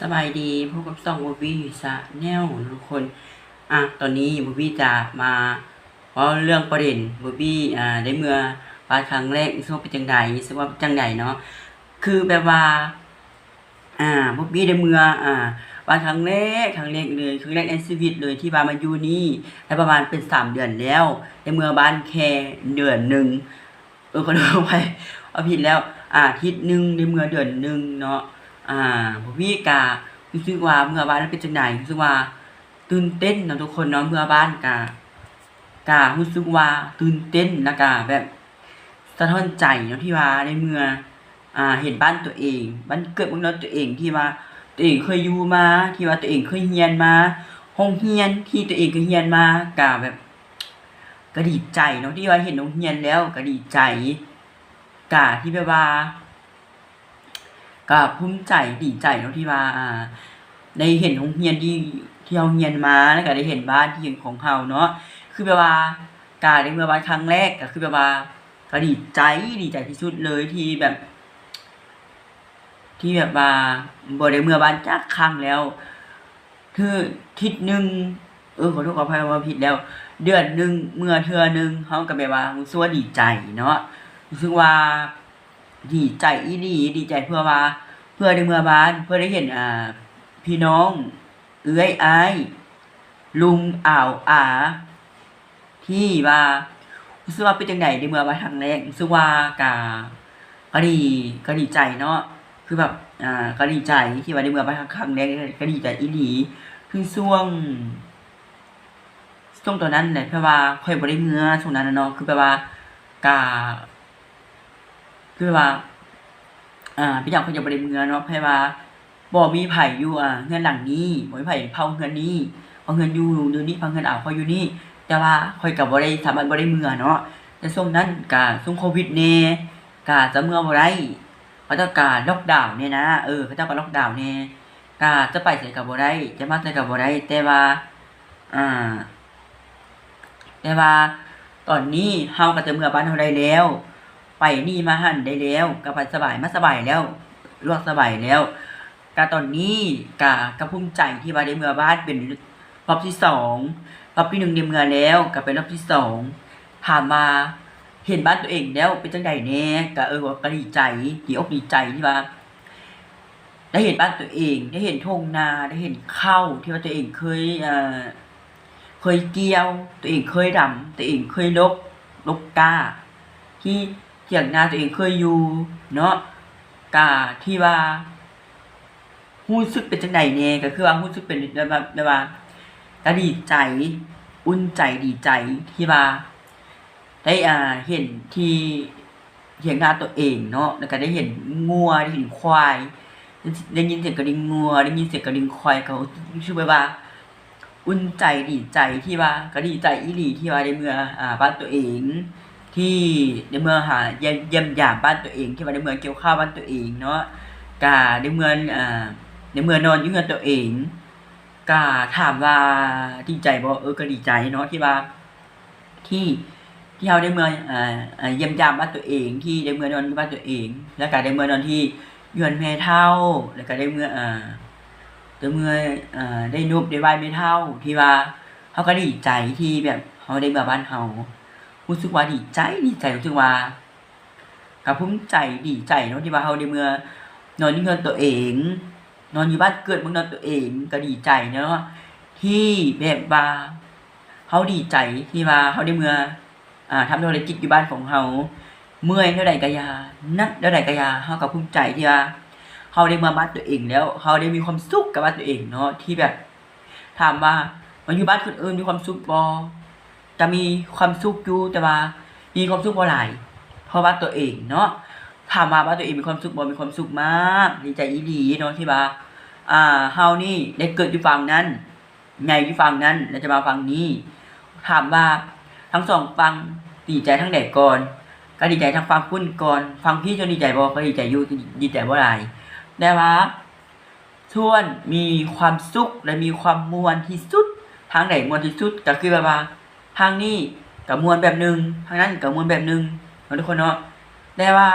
สบายดีพบกับซองบูบี้ซะแนวทุกคน อะ ตอนนี้บูบี้จะมาเพราะเรื่องประเด็นบูบี้อ่าได้เมื่อปาครั้งแรกซึ่งว่าเป็นจังใดซึ่งว่าเป็นจังใดเนาะคือแบบว่า อ่าบูบี้ได้เมื่ออ่าปาครั้งแรกครั้งแรกเลยครั้งแรกในชีวิตเลยที่ว่ามาอยู่นี่ได้ประมาณเป็นสามเดือนแล้วได้เมื่อบ้านแค่เดือนหนึ่งเออขอโทษไปเอาผิดแล้วอ่าอาทิตย์หนึ่งในเมื่อเดือนหนึ่งเนาะ อ่าพวกพี่การู้สึกว่าเมื่อบ้านเป็นจังไหนรู้สึกว่าตื่นเต้นเนาะทุกคนเนาะเมื่อบ้านกาการู้สึกว่าตื่นเต้นแล้วกาแบบสะท้อนใจเนาะที่ว่าในเมื่ออ่าเห็นบ้านตัวเองบ้านเกิดเมืองนอนตัวเองที่ว่าตัวเองเคยอยู่มาที่ว่าตัวเองเคยเรียนมาห้องเรียนที่ตัวเองเคยเรียนมากาแบบก็ดีใจเนาะที่ว่าเห็นโรงเรียนแล้วก็ดีใจกาที่แบบว่า ก็ภูมิใจดีใจเนาะที่ว่าอ่าได้เห็นโรงเรียนที่ที่เราเรียนมาแล้วก็ได้เห็นบ้านที่อยู่ของเราเนาะคือแบบว่าการได้เมื่อบ้านครั้งแรกก็คือแบบว่าก็ดีใจดีใจที่สุดเลยที่แบบ ที่แบบว่าบ่ได้เมื่อบ้านจักครั้งแล้ว คือทิศหนึ่งเออขอโทษขออภัยว่าผิดแล้ว เดือนหนึ่งเมื่อเทือหนึ่งเขาก็แบบว่ารู้สึกว่าดีใจเนาะรู้สึกว่า ดีใจอีหลีดีใจเพื่อว่า เพื่อได้เมื่อบ้าน เพื่อได้เห็นอ่า พี่น้อง เอื้อยอายลุงอ่าวอา ที่ว่ารู้สึกว่าเป็นจังไดได้เมื่อบ้านครั้งแรกรู้สึกว่ากาก็ดีก็ดีใจเนาะคือแบบอ่าก็ดีใจที่ว่าได้เมื่อบ้านครั้งแรกก็ดีใจอีหลีคือช่วงช่วงตอนนั้นเนี่ยเพราะว่าค่อยบ่ได้เมื่อช่วงนั้นเนาะคือแบบว่ากา คือว่า อ่าพี่น้องเพิ่นจะบ่ได้เมือเนาะเพราะว่าบ่มีไผอยู่อ่าเฮือนหลังนี้บ่มีไผเผาเฮือนนี้เพราะเฮือนอยู่อยู่นี่เพราะเฮือนอ่าวเขาอยู่นี่ แต่ว่าค่อยก็บ่ได้สามารถบ่ได้เมือเนาะแต่ช่วงนั้นก็ช่วงโควิดแน่ก็จะเมือบ่ได้เขาเจ้าก็ล็อกดาวน์เนี่ยนะเออเขาเจ้าก็ล็อกดาวน์แน่ก็จะไปไสก็บ่ได้จะมาไสก็บ่ได้แต่ว่าอ่าแต่ว่าตอนนี้เฮาก็จะเมื่อบ้านเฮาได้แล้ว ไปนี่มาหันได้แล้วก็ไปสบายมาสบายแล้วลวกสบายแล้วก็ตอนนี้ก็ก็ภูมิใจที่ว่าได้เมื่อบ้านเป็นรอบที่สองรอบที่หนึ่งได้เมื่อแล้วก็เป็นรอบที่สองถามมาเห็นบ้านตัวเองแล้วเป็นจังไดแน่ก็เออว่าก็ดีใจดีอกดีใจที่ว่าได้เห็นบ้านตัวเอง ได้เห็นทงนาได้เห็นข้าวที่ว่าตัวเองเคยเอ่อเคยเกี่ยว ตัวเองเคยดำตัวเองเคยลกลกกาที่ เถียงนตัวเองเคยอยู่เนาะกาที่ว่ารู้สึกเป็นจังไดแน่ก็คือว่ารู้สึกเป็นแบบแบบว่าก็ดีใจอุ่นใจดีใจที่ว่าได้อ่าเห็นที่เถียงนาตัวเองเนาะแล้วก็ได้เห็นงัวได้เห็นควายได้ยินเสียงกระดิ่งงัวได้ยินเสียงกระดิ่งควายเขาชื่อว่า อุ่นใจดีใจที่ว่าก็ดีใจอีหลีที่ว่าได้เมื่ออ่าบ้านตัวเอง ที่ในเมืองหาเยี่ยมเยี่ยมยามบ้านตัวเองที่ว่าในเมืองเกี่ยวข้าวบ้านตัวเองเนาะกาในเมืองอ่าในเมืองนอนอยู่เงินตัวเองกาถามว่าดีใจบ่เออก็ดีใจเนาะที่ว่า ที่ที่เราได้เมืองอ่าอ่าเยี่ยมยามบ้านตัวเอง ที่ได้เมืองนอนอยู่บ้านตัวเอง แล้วก็ได้เมืองนอนที่ยวนแม่เท่า แล้วก็ได้เมืองอ่าได้เมืองอ่าได้นุบได้ไหว้แม่เท่า ที่ว่าเขาก็ดีใจที่แบบเขาได้มาบ้านเฮา รู้สึกว่าดีใจดีใจรู้สึกว่าก็ภูมิใจดีใจเนาะที่ว่าเฮาได้เมื่อนอนอยู่เงินตัวเอง นอนอยู่บ้านเกิดเมืองนอนตัวเองก็ดีใจเนาะที่แบบว่าเฮาดีใจที่ว่าเฮาได้เมื่ออ่าทำธุรกิจอยู่บ้านของเฮาเมื่อยเท่าใดก็ยานักเท่าใดก็ยาเฮาก็ภูมิใจที่ว่าเฮาได้มาบ้านตัวเองแล้วเฮาได้มีความสุขกับบ้านตัวเองเนาะที่แบบถามว่ามาอยู่บ้านคนอื่นมีความสุขบ่ จะมีความสุขอยู่แต่ว่ามีความสุขบ่หลายเพราะว่าตัวเองเนาะถามมาว่าตัวเองมีความสุขบ่มีความสุขมากดีใจอีหลีเนาะที่ว่าอ่าเฮานี่ได้เกิดอยู่ฝั่งนั้นใหญ่อยู่ฝั่งนั้นแล้วจะมาฝั่งนี้ถามว่าทั้งสองฝั่งดีใจทั้งแดดก่อนก็ดีใจทั้งฝั่งพุ่นก่อนฝั่งพี่จนดีใจบ่ก็ดีใจอยู่ดีใจบ่หลายแต่ว่าส่วนมีความสุขและมีความมวลที่สุดทางไหนมวลที่สุดก็คือแบบว่า ทางนี้กับมวลแบบหนึ่งทางนั้นกับมวลแบบหนึ่งเนาะทุกคนเนาะแต่ว่า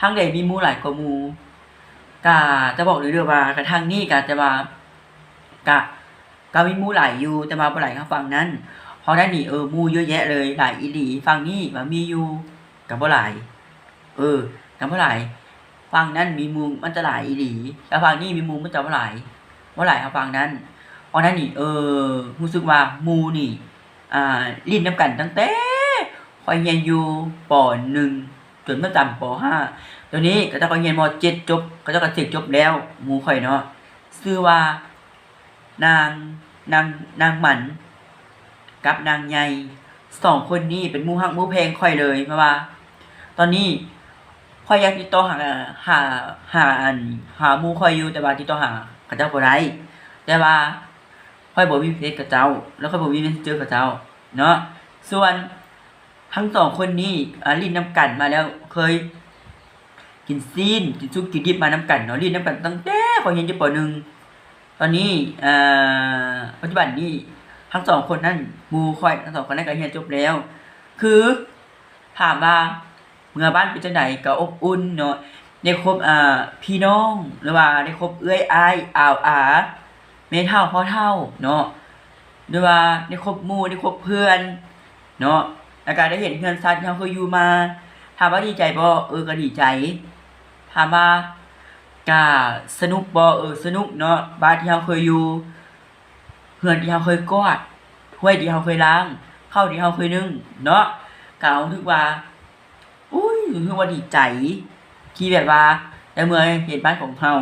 ทางใดมีมูหลายกว่ามูกกะจะบอกเลยเด้อว่ากระทั่งนี้กะจะว่ากะกะมีมูหลายอยู่แต่ว่าบ่หลายทางฝั่งนั้นเพราะด้านนี้เออมูเยอะแยะเลยหลายอีหลีฝั่งนี้ว่ามีอยู่ก็บ่หลายเออก็บ่หลายฝั่งนั้นมีมูมันจะหลายอีหลีแล้วฝั่งนี้มีมูมันจะบ่หลายบ่หลายทางฝั่งนั้นเพราะนั้นนี่เออรู้สึกว่ามูนี่ อ่าเรียนนํกันตั้งแต่ข้อยเรียนอยู่ป .1 จนมาจำป .5 ตัวนี้ก็จะก็เรียนม .7 จบ ก็จะก็สิจบแล้วหมูข่อยเนาะชื่อว่า นางนางนางหมัน กับนางใหญ่สองคนนี้เป็นมู่ฮักมูเพลงข่อยเลยเพราะว่า ตอนนี้ข่อยอยากติดต่อหาหาหาอันหามูข่อยอยู่แต่ว่าติดต่อหาเขาเจ้าบ่ได้แต่ว่า ข่อยบ่มีเฟซกับเจ้า แล้วข่อยบ่มีเมสเซนเจอกับเจ้า เนาะส่วนทั้งสองคนนี้อ่าลิ้นน้ำกันมาแล้วเคย กินซีนกินซุกกินดิบมาน้ำกันเนาะลิ้นน้ำกันตั้งแต่ขอยเรียนอยู่ปหนึ่งตอนนี้อ่าปัจจุบันนี้ทั้งสองคนนั้นมู่ข่อยทั้งสองคนนั้นก็เรียนจบแล้ว คือถามว่าเมื่อบ้านเป็นจังไดก็อบอุ่นเนาะได้ครบอ่าพี่น้องหรือว่าได้ครบเอื้อยอ้ายอ่าวอา แม่เฒ่าพ่อเฒ่าเนาะหรือว่าได้ครบหมู่ได้ครบเพื่อน เนาะแล้วก็ได้เห็นเพื่อนซัดที่เขาเคยอยู่มาถามว่าดีใจบ่เออก็ดีใจถามว่าก็สนุกบ่เออสนุกเนาะบ้านที่เราเคยอยู่ เพื่อนที่เราเคยกอดถ้วยที่เราเคยล้างข้าวที่เราเคยนึ่ง เนาะกล่าวถึงว่าอุ้ยรู้สึกว่าดีใจที่แบบว่าได้เมื่อเห็นบ้านของเรา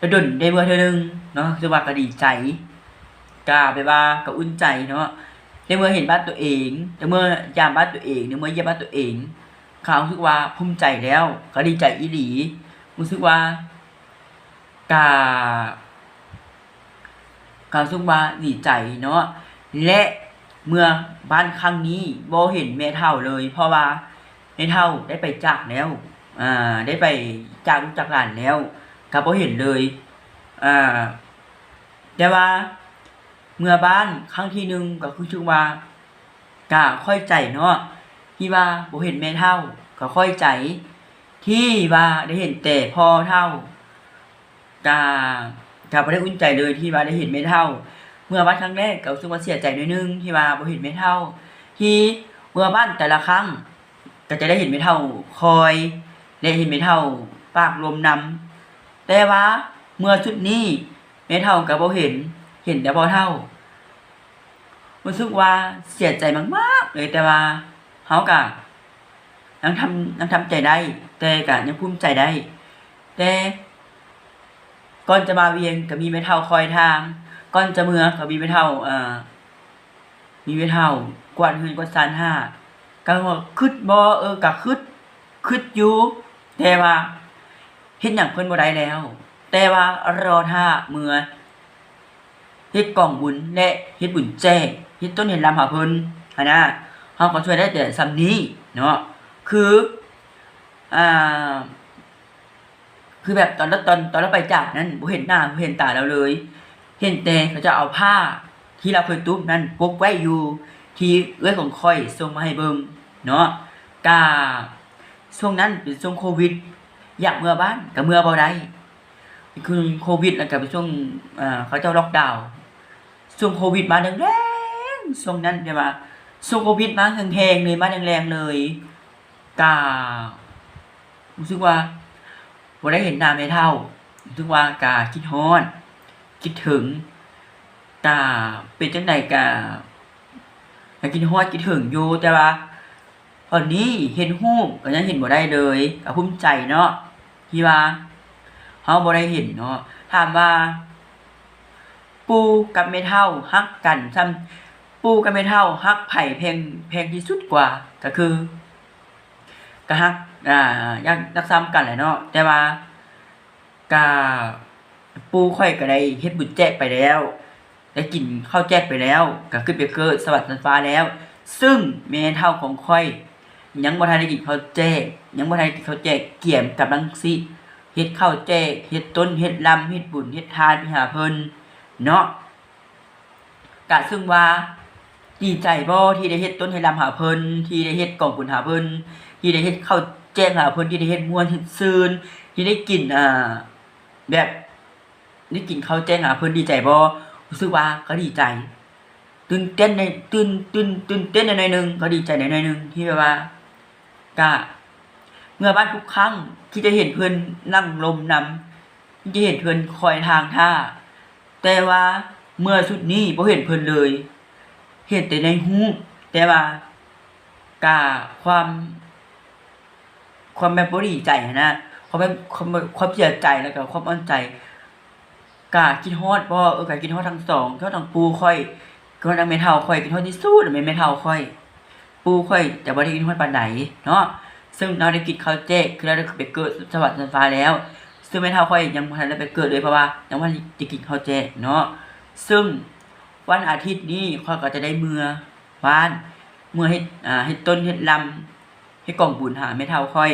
แล้วดนได้เมื่อเธอนึงเนาะคือว่าก็ดีใจกาแบบว่าก็อุ่นใจเนาะได้เมื่อเห็นบ้านตัวเองได้เมื่อยามบ้านตัวเองได้เมื่อเยี่ยมบ้านตัวเองเขารู้สึกว่าภูมิใจแล้ว ก็ดีใจอีหลีรู้สึกว่ากาการสึกว่าดีใจเนาะและเมื่อบ้านครั้งนี้บ่เห็นแม่เฒ่าเลย เพราะว่าแม่เฒ่าได้ไปจากแล้วอ่าได้ไปจากลูกจากหลานแล้ว ก็บ่เห็นเลยอ่าแต่ว่าเมื่อบ้านครั้งที่หนึ่งก็คือชื่อว่ากะค่อยใจเนาะที่ว่าบ่เห็นแม่เฒ่าก็ค่อยใจ ที่ว่าได้เห็นแต่พ่อเฒ่ากาก็บ่ได้อุ่นใจเลยที่ว่าได้เห็นไม่เท่า เมื่อบ้านครั้งแรกก็รู้สึกว่าเสียใจนิดนึงที่ว่าบ่เห็นไม่เท่า ที่เมื่อบ้านแต่ละครั้งก็จะได้เห็นไม่เท่าคอย ได้เห็นไม่เท่า ปากลมนำ แต่ว่าเมื่อชุดนี้ไม่เท่าก็บ่เห็น เห็นแต่บ่เท่ารู้สึกว่าเสียใจมากๆเลยแต่ว่าเฮาก็ยังทำยังทำใจได้ แต่ก็ยังภูมิใจได้ แต่ก่อนจะมาเวียงก็มีไม่เท่าคอยทางก่อนจะเมือก็มีไม่เท่าอ่ามีไม่เท่ากวาดเฮือนกวาดซานห้าก็ว่าคึดบ่เออก็คึดคึดอยู่แต่ว่า เฮ็ดหยังเพิ่นบ่ได้แล้ว แต่ว่ารอท่าเมื่อเฮ็ดกล่องบุญและเฮ็ดบุญแจ้งเฮ็ดต้นเห็นลำหาเพิ่นหันนะเฮาก็ช่วยได้แต่ซำนี้เนาะคืออ่าคือแบบตอนตอนตอนเราไปจากนั้นบ่เห็นหน้าบ่เห็นตาเราเลย เห็นแต่เขาจะเอาผ้าที่เราเคยตุ้มนั้นปกไว้อยู่ที่เอื้อยของค่อยส่งมาให้เบิ่งเนาะกาช่วงนั้นเป็นช่วงโควิด อยากเมื่อบ้านก็เมื่อบ่ได้คือโควิดแล้วก็เป็นช่วงเขาเจ้าล็อกดาวน์ช่วงโควิดมาแรงๆช่วงนั้นใช่ปะช่วงโควิดมาแรงๆเลยมาแรงๆเลยการู้สึกว่าบ่ได้เห็นหน้าแม่เฒ่าถึงว่ากาคิดฮอดคิดถึงกาเป็นจังไดกาก็คิดฮอดคิดถึงอยู่แต่ว่าตอนนี้เห็นรูปก็ยังเห็นบ่ได้เลยก็ภูมิใจเนาะ ที่ว่าเฮาบ่ได้เห็นเนาะถามว่า ปูกับแม่เฒ่าฮักกันซ้ำปูกับแม่เฒ่าฮักไผ่แพงแพงที่สุดกว่า ก็คือก็ฮักอ่ายักยักซ้ำกันแหละเนาะแต่ว่าก็ปู่ข่อยก็ได้เฮ็ดบุญแจกไปแล้วได้กินข้าวแจกไปแล้วก็ขึ้นไปเกิดสวรรค์นฟ้าแล้ว ซึ่งแม่เฒ่าของข่อย ยังบ่ทันได้กินข้าวแจกยังบ่ทันได้กินข้าวแจกเกี่ยมกำลังสิเฮ็ดข้าวแจกเฮ็ดต้นเฮ็ดลำเฮ็ดบุญเฮ็ดทานไปหาเพิ่นเนาะก็ซึ่งว่าดีใจบ่ที่ได้เฮ็ดต้นเฮ็ดลำหาเพิ่นที่ได้เฮ็ดกองบุญหาเพิ่นที่ได้เฮ็ดข้าวแจ้งหาเพิ่นที่ได้เฮ็ดม่วนเฮ็ดซืนที่ได้กินอ่าแบบได้กินข้าวแจ้งหาเพิ่นดีใจบ่รู้สึกว่าก็ดีใจตื่นเต้นในตื่นตื่นตื่นเต้นในหน่อยนึงก็ดีใจในหน่อยนึงที่แบบว่า ก็เมื่อบ้านทุกครั้งที่จะเห็นเพิ่อนนั่งลมนำที่จะเห็นเพิ่อนคอยทางท่า แต่ว่าเมื่อสุดนี้บ่เห็นเพิ่อนเลย เห็นแต่ในรูแต่ว่ากาความ ความแบบบ่ดีใจนะความแบบความความเสียใจแล้วก็ความอ่อนใจกาคิดฮอดบ่เออกาคิดฮอดทั้งสองคิดฮอดทั้งปูค่อยคิดฮอดทั้งแม่เฒ่าค่อยคิดฮอดที่สุดแม่นแม่เฒ่าค่อย ปูค่อยแต่บ่ได้คิดฮอดปานใดเนาะซึ่งเราได้กินข้าเจ๊คือเราได้ไปเกิดสวรรค์สวรรค์ฟ้าแล้ว ซึ่งแม่เฒ่าค่อยยังทันได้ไปเกิดเลยเพราะว่ายังบ่ทันได้กินข้าเจ๊เนาะซึ่งวันอาทิตย์นี้ข้อยก็จะได้เมื่อบ้านเมื่อเฮ็ดอ่าเฮ็ดต้นเฮ็ดลำเฮ็ดกล่องบุญหาแม่เฒ่าค่อย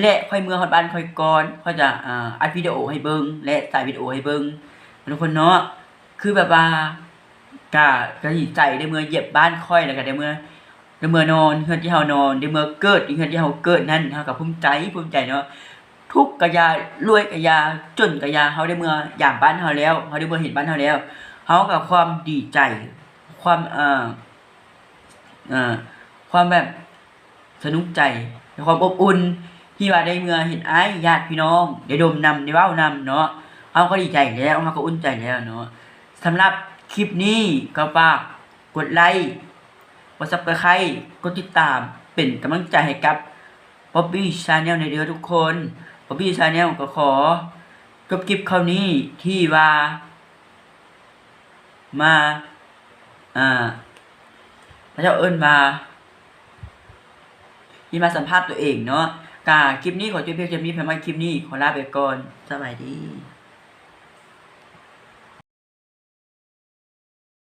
และค่อยเมื่อฮอดบ้านค่อยก่อนค่อยจะอ่าอัดวิดีโอให้เบิ่งและถ่วิดีโอให้เบิ่งทุกคนเนาะคือแบบว่าก็ก็ดีใจได้เมื่อเหยียบบ้านค่อยแล้วก็ได้เมื่อ ได้เมื่อนอนเฮือนที่เฮานอนได้เมื่อเกิดเฮือนที่เฮาเกิดนั่นเฮาก็ภูมิใจภูมิใจเนาะทุกก็อยารวยก็อยาจนก็อยาเฮาได้เมื่ออยามบ้านเฮาแล้วเฮาได้เมื่อเห็นบ้านเฮาแล้วเฮากับความดีใจ ความเอ่อเอ่อความแบบสนุกใจความอบอุ่นที่ว่าได้เมื่อเห็นอ้ายญาติพี่น้องได้ดมนำได้เว้านำเนาะเฮาก็ดีใจแล้วเฮาก็อุ่นใจแล้วเนาะสำหรับคลิปนี้ก็ฝากกดไลค์ กด Subscribe กดติดตามเป็นกำลังใจให้กับ Bobby Channel ในเด้อทุกคน Bobby Channel ก็ขอจบคลิปคราวนี้ที่ว่า มาอ่าพระเจ้าเอิ้นมาที่มาสัมภาษณ์ตัวเองเนาะกาคลิปนี้ขอจบเพียงเท่านี้เพียงไม่คลิปนี้ขอลาไปก่อนสวัสดี